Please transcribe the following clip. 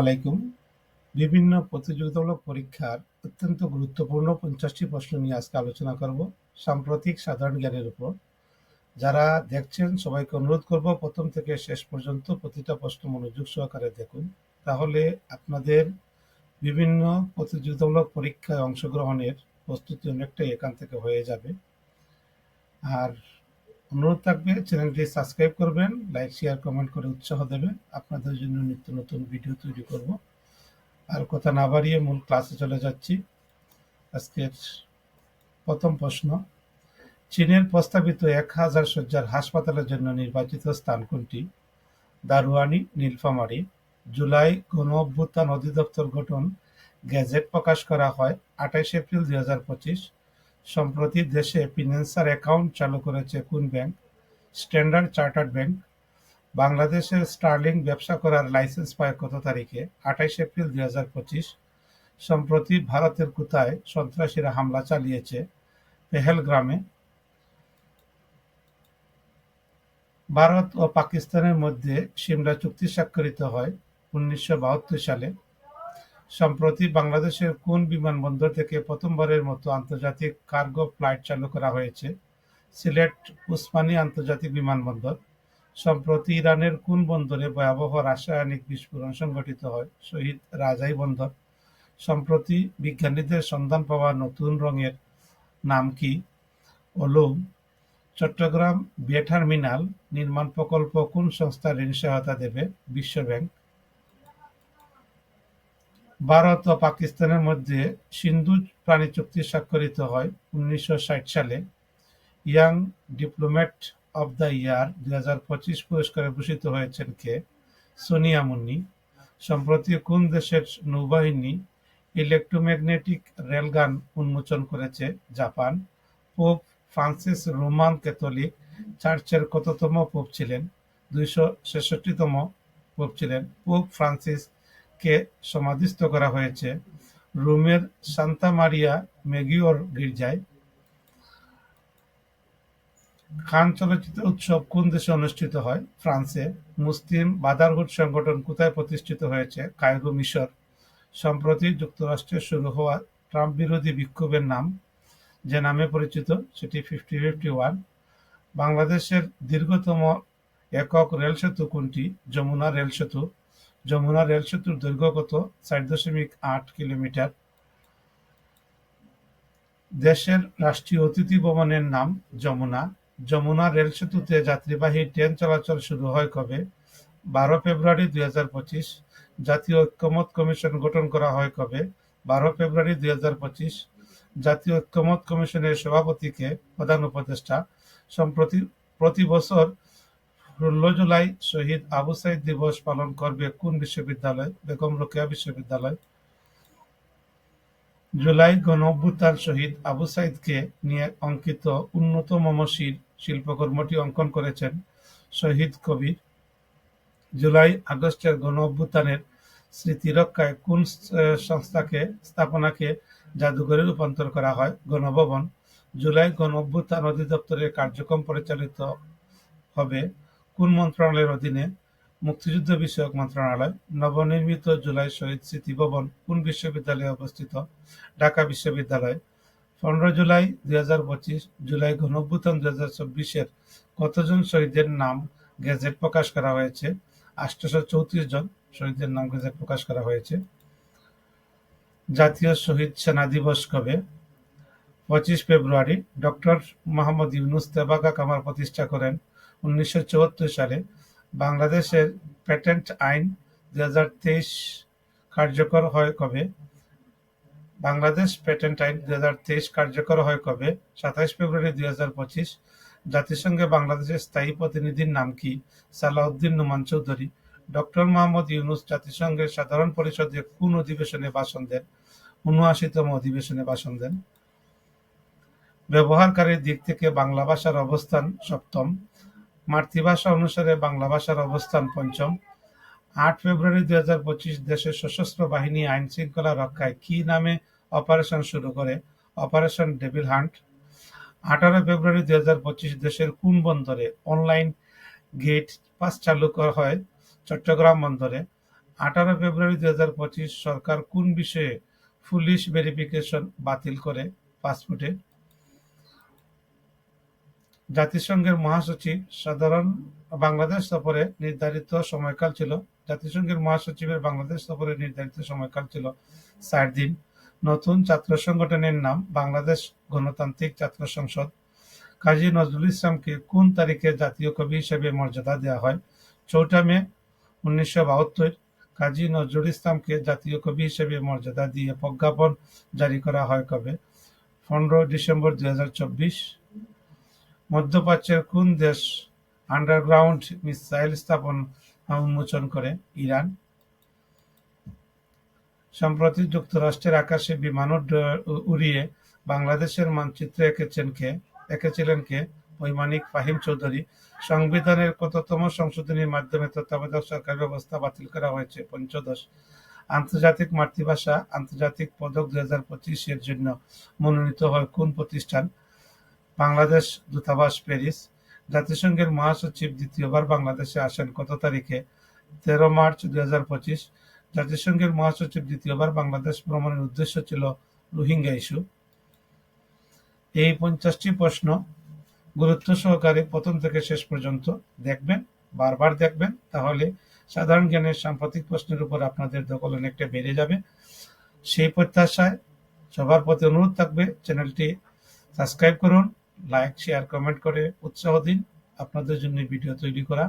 আলাইকুম। বিভিন্ন প্রতিযোগিতামূলক পরীক্ষার অত্যন্ত গুরুত্বপূর্ণ পঞ্চাশটি প্রশ্ন নিয়ে আজকে আলোচনা করব সাম্প্রতিক সাধারণ জ্ঞানের উপর। যারা দেখছেন, সবাইকে অনুরোধ করব প্রথম থেকে শেষ পর্যন্ত প্রতিটা প্রশ্ন মনোযোগ সহকারে দেখুন। তাহলে আপনাদের বিভিন্ন প্রতিযোগিতামূলক পরীক্ষায় অংশগ্রহণের প্রস্তুতি অনেকটাই এখান থেকে হয়ে যাবে। আর অনুরোধ থাকবে চ্যানেলটি সাবস্ক্রাইব করবেন, লাইক, শেয়ার, কমেন্ট করে উৎসাহ দেবেন। আপনাদের জন্য নিত্য নতুন ভিডিও তৈরি করব। আর কথা না বাড়িয়ে মূল ক্লাসে চলে যাচ্ছি। আজকের প্রথম প্রশ্ন, চীনের প্রস্তাবিত এক হাজার শয্যার হাসপাতালের জন্য নির্বাচিত স্থান কোনটি? দারুয়ানি, নীলফামারি। জুলাই গণ অভ্যুত্থান অধিদপ্তর গঠন গেজেট প্রকাশ করা হয় আঠাইশ এপ্রিল দুই হাজার পঁচিশ। সম্প্রতি দেশে ফিন্যান্সার অ্যাকাউন্ট চালু করেছে কোন ব্যাংক? স্ট্যান্ডার্ড চার্টার্ড ব্যাংক। বাংলাদেশের স্টার্লিং ব্যবসা করার লাইসেন্স পায় কত তারিখে? আঠাইশ এপ্রিল দুই হাজার পঁচিশ। সম্প্রতি ভারতের কোথায় সন্ত্রাসীরা হামলা চালিয়েছে? পেহেলগ্রামে। ভারত ও পাকিস্তানের মধ্যে সিমলা চুক্তি স্বাক্ষরিত হয় উনিশশো বাহাত্তর সালে। সম্প্রতি বাংলাদেশের কোন বিমানবন্দর থেকে প্রথমবারের মতো আন্তর্জাতিক কার্গো ফ্লাইট চালু করা হয়েছে? সিলেট, উসমানী আন্তর্জাতিক বিমানবন্দর। সম্প্রতি ইরানের কোন বন্দরে ভয়াবহ রাসায়নিক বিস্ফোরণ সংঘটিত হয়? শহীদ রাজাই বন্দর। সম্প্রতি বিজ্ঞানীদের সন্ধান পাওয়া নতুন রঙের নাম কি? অলৌম চট্টগ্রাম বে টার্মিনাল নির্মাণ প্রকল্প কোন সংস্থা ঋণ সহায়তা দেবে? বিশ্বব্যাংক ভারত ও পাকিস্তানের মধ্যে সিন্ধু প্রাণী চুক্তি স্বাক্ষরিত হয় উনিশশো ষাট সালে। Young diplomat of the year দুই হাজার পঁচিশ পুরস্কারে ভূষিত হয়েছেন কে? সোনিয়া মুন্নি। সম্প্রতি কোন দেশের নৌবাহিনী ইলেকট্রোম্যাগনেটিক রেলগান উন্মোচন করেছে? Japan. Pope Francis Roman Catholic চার্চের কততম পোপ ছিলেন? দুইশো ছেষট্টিতম পোপ ছিলেন। পোপ ফ্রান্সিস কে সমাধিস্থ করা হয়েছে, রোমের সান্তা মারিয়া মেগিওর গির্জায়। খান চলচ্চিত্র উৎসব কোন দেশে অনুষ্ঠিত হয়? ফ্রান্সে। মুসলিম বাদারহুড সংগঠন কোথায় প্রতিষ্ঠিত হয়েছে? কায়রো মিশর। সম্প্রতি যুক্তরাষ্ট্রে শুরু হওয়া ট্রাম্প বিরোধী বিক্ষোভের নাম, যে নামে পরিচিত, সেটি ফিফটি ফিফটি ওয়ান। বাংলাদেশের দীর্ঘতম একক রেল সেতু কোনটি? যমুনা রেল সেতু। যমুনা রেল সেতুর দৈর্ঘ্য কত? চার দশমিক আট কিলোমিটার। দেশের রাষ্ট্রীয় অতিথি ভবনের নাম যমুনা। যমুনা রেল সেতুতে যাত্রীবাহী ট্রেন চলাচল শুরু হয় কবে? বারো ফেব্রুয়ারি দুই হাজার পঁচিশ। জাতীয় ঐক্যমত কমিশন গঠন করা হয় কবে? বারো ফেব্রুয়ারি দুই হাজার পঁচিশ। জাতীয় ঐক্যমত কমিশনের সভাপতিকে প্রধান উপদেষ্টা। সম্প্রতি প্রতি বছর ষোলো জুলাই শহীদ আবু সাইদ দিবস পালন করবে কোন বিশ্ববিদ্যালয়? বেগম রোকেয়া বিশ্ববিদ্যালয়। জুলাই গণ অভ্যুত্থান শহীদ আবু সাইদকে নিয়ে অঙ্কিত উন্নত মমশির শিল্পকর্মটি অঙ্কন করেছেন শহীদ কবির। জুলাই আগস্টের গণ অভ্যুত্থানের স্মৃতি রক্ষায় কোন সংস্থাকে, স্থাপনাকে জাদুঘরে রূপান্তর করা হয়? গণভবন। জুলাই গণ অভ্যুত্থান অধিদপ্তরের কার্যক্রম পরিচালিত হবে কোন মন্ত্রণালয়ের অধীনে মুক্তিযুদ্ধ বিষয়ক মন্ত্রণালয় নবনির্মিত জুলাই শহীদ স্মৃতি ভবন কোন বিশ্ববিদ্যালয়ে অবস্থিত? ঢাকা বিশ্ববিদ্যালয়, পনেরো জুলাই দুই হাজার পঁচিশ, জুলাই গণঅভ্যুত্থান দুই হাজার চব্বিশের কতজন শহীদের নাম গেজেট প্রকাশ করা হয়েছে? আটশোশো চৌত্রিশ জন শহীদের নাম গেজেট প্রকাশ করা হয়েছে। জাতীয় শহীদ সেনা দিবস কবে? পঁচিশ ফেব্রুয়ারি, ডক্টর মোহাম্মদ ইউনুস তেবাগা কামার প্রতিষ্ঠা করেন। উনিশশো চুয়াত্তর সালে বাংলাদেশের প্যাটেন্ট আইন দুই কার্যকর হয় কবে? বাংলাদেশ প্যাটেন্ট আইন দুই কার্যকর হয় কবে? সাতাইশ ফেব্রুয়ারি দুই জাতিসংঘে বাংলাদেশের স্থায়ী প্রতিনিধির নাম কি? সালাউদ্দিন নুমান চৌধুরী। ডক্টর মোহাম্মদ ইউনুস জাতিসংঘের সাধারণ পরিষদে কোন অধিবেশনে ভাষণ দেন? উনআশিতম অধিবেশনে ভাষণ দেন। ব্যবহারকারীর দিক থেকে বাংলা ভাষার অবস্থান সপ্তম। মাতৃভাষা অনুসারে বাংলা ভাষার অবস্থান পঞ্চম। আট ফেব্রুয়ারি দুই হাজার পঁচিশ দেশের সশস্ত্র বাহিনী আইন শৃঙ্খলা রক্ষায় কি নামে অপারেশন শুরু করে? Operation devil hunt. আঠারো ফেব্রুয়ারি দুই হাজার পঁচিশ দেশের কোন বন্দরে অনলাইন গেট পাস চালু করা হয়? চট্টগ্রাম বন্দরে। আঠারো ফেব্রুয়ারি দুই হাজার পঁচিশ সরকার কোন বিষয়ে পুলিশ ভেরিফিকেশন বাতিল করে? পাসপোর্টে। জাতিসংঘের মহাসচিব সাধারণ বাংলাদেশ সফরে নির্ধারিত সময়কাল ছিল। জাতিসংঘের মহাসচিবের বাংলাদেশ সফরে নির্ধারিত সময়কাল ছিল চার দিন। নতুন ছাত্র সংগঠনের নাম বাংলাদেশ গণতান্ত্রিক ছাত্র সংসদ। কাজী নজরুল ইসলামকে কোন তারিখে জাতীয় কবি হিসেবে মর্যাদা দেওয়া হয়? চৌঠা মে, উনিশশো বাহাত্তর। কাজী নজরুল ইসলামকে জাতীয় কবি হিসেবে মর্যাদা দিয়ে প্রজ্ঞাপন জারি করা হয় কবে? পনেরো ডিসেম্বর দুই হাজার চব্বিশ। মধ্যপ্রাচ্যের কোন দেশ আন্ডারগ্রাউন্ড মিসাইল স্থাপন উন্মোচন করে? ইরান। সম্প্রতি যুক্তরাষ্ট্রের আকাশে বিমান উড়িয়ে বাংলাদেশের মানচিত্র এঁকেছেন কে? এঁকেছিলেন কে? বৈমানিক ফাহিম চৌধুরী। সংবিধানের কততম সংশোধনীর মাধ্যমে তত্ত্বাবধায়ক সরকার ব্যবস্থা বাতিল করা হয়েছে? পঞ্চদশ। আন্তর্জাতিক মাতৃভাষা আন্তর্জাতিক পদক দুই হাজার পঁচিশের জন্য মনোনীত হয় কোন প্রতিষ্ঠান? বাংলাদেশ দূতাবাস প্যারিস, জাতিসংঘের মহাসচিব দ্বিতীয়বার বাংলাদেশে আসেন, কত তারিখে? তেরো মার্চ দুই হাজার পঁচিশ, জাতিসংঘের মহাসচিব দ্বিতীয়বার বাংলাদেশ ভ্রমণের উদ্দেশ্য ছিল রোহিঙ্গা ইস্যু। এই পঞ্চাশটি প্রশ্ন গুরুত্ব সহকারে প্রথম থেকে শেষ পর্যন্ত দেখবেন, বারবার দেখবেন, তাহলে সাধারণ জ্ঞানের সাম্প্রতিক প্রশ্নের উপর আপনাদের দখল অনেকটা বেড়ে যাবে। সেই প্রত্যাশায় সবার প্রতি অনুরোধ থাকবে, চ্যানেলটি সাবস্ক্রাইব করুন লাইক শেয়ার কমেন্ট করে উৎসাহ দিন। আপনাদের জন্য ভিডিও তৈরি করা।